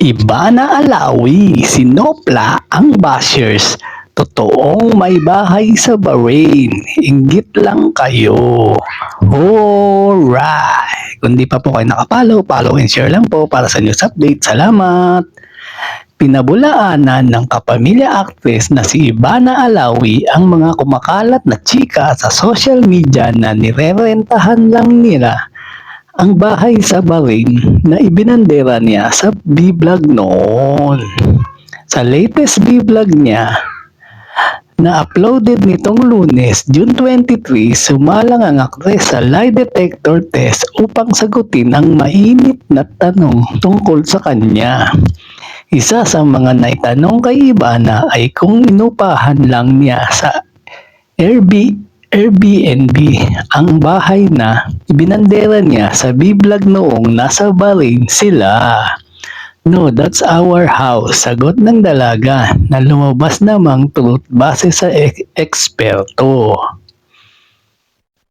Iba na alawi, sinopla ang bashers. Totoong may bahay sa Bahrain. Inggit lang kayo. Alright. Kung di pa po kayo nakapalo, follow and share lang po para sa news update. Salamat. Pinabulaanan ng kapamilya actress na si Ivana Alawi ang mga kumakalat na chika sa social media na nirerentahan lang nila ang bahay sa Bahrain na ibinandera niya sa B-vlog noon. Sa latest B-vlog niya, na uploaded nitong lunes, June 23, sumalang ang aktres sa lie detector test upang sagutin ang mainit na tanong tungkol sa kanya. Isa sa mga naitanong kay Ivana ay kung inupahan lang niya sa Airbnb Airbnb ang bahay na ibinandera niya sa B-vlog noong nasa Bahrain sila. No, that's our house. Sagot ng dalaga na lumabas namang truth base sa ek- eksperto.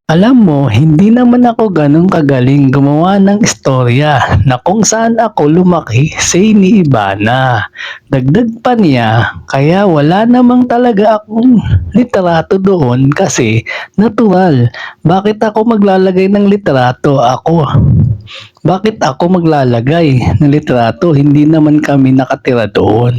Alam mo, hindi naman ako ganun kagaling gumawa ng istorya na kung saan ako lumaki, say ni Ibana. Dagdag pa niya, kaya wala namang talaga akong literato doon kasi natural. Bakit ako maglalagay ng literato? Ako. Bakit ako maglalagay ng literato? Hindi naman kami nakatira doon.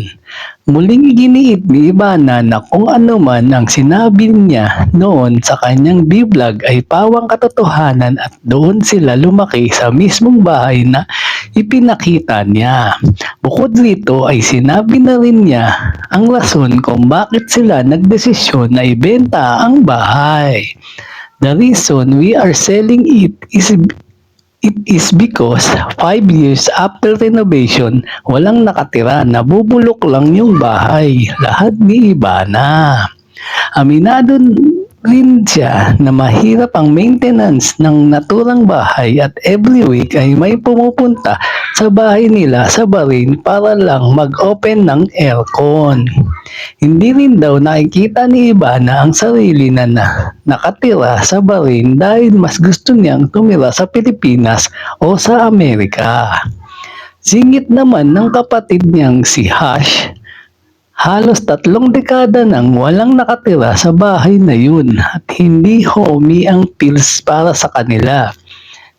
Muling giniit ni Ivana na kung ano man ang sinabi niya noon sa kanyang B-vlog ay pawang katotohanan at doon sila lumaki sa mismong bahay na ipinakita niya. Bukod rito ay sinabi na rin niya ang rason kung bakit sila nagdesisyon na ibenta ang bahay. The reason we are selling it is It is because 5 years after renovation, walang nakatira, nabubulok lang yung bahay. Lahat ni Ibana. Aminado rin siya na mahirap ang maintenance ng naturang bahay at every week ay may pumupunta sa bahay nila sa Bahrain para lang mag-open ng aircon. Hindi rin daw nakikita ni Ibana ang sarili na, na nakatira sa Bahrain dahil mas gusto niyang tumira sa Pilipinas o sa Amerika. Singit naman ng kapatid niyang si Hash, halos tatlong dekada nang walang nakatira sa bahay na yun at hindi homey ang pills para sa kanila.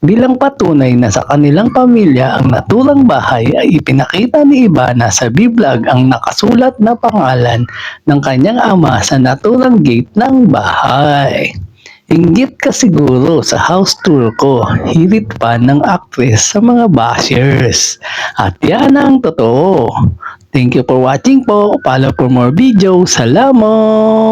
Bilang patunay na sa kanilang pamilya ang naturang bahay ay ipinakita ni Ibana sa B-vlog ang nakasulat na pangalan ng kanyang ama sa naturang gate ng bahay. Inggit ka siguro sa house tour ko, hirit pa ng actress sa mga bashers. At yan ang totoo. Thank you for watching po. Follow for more videos. Salamat!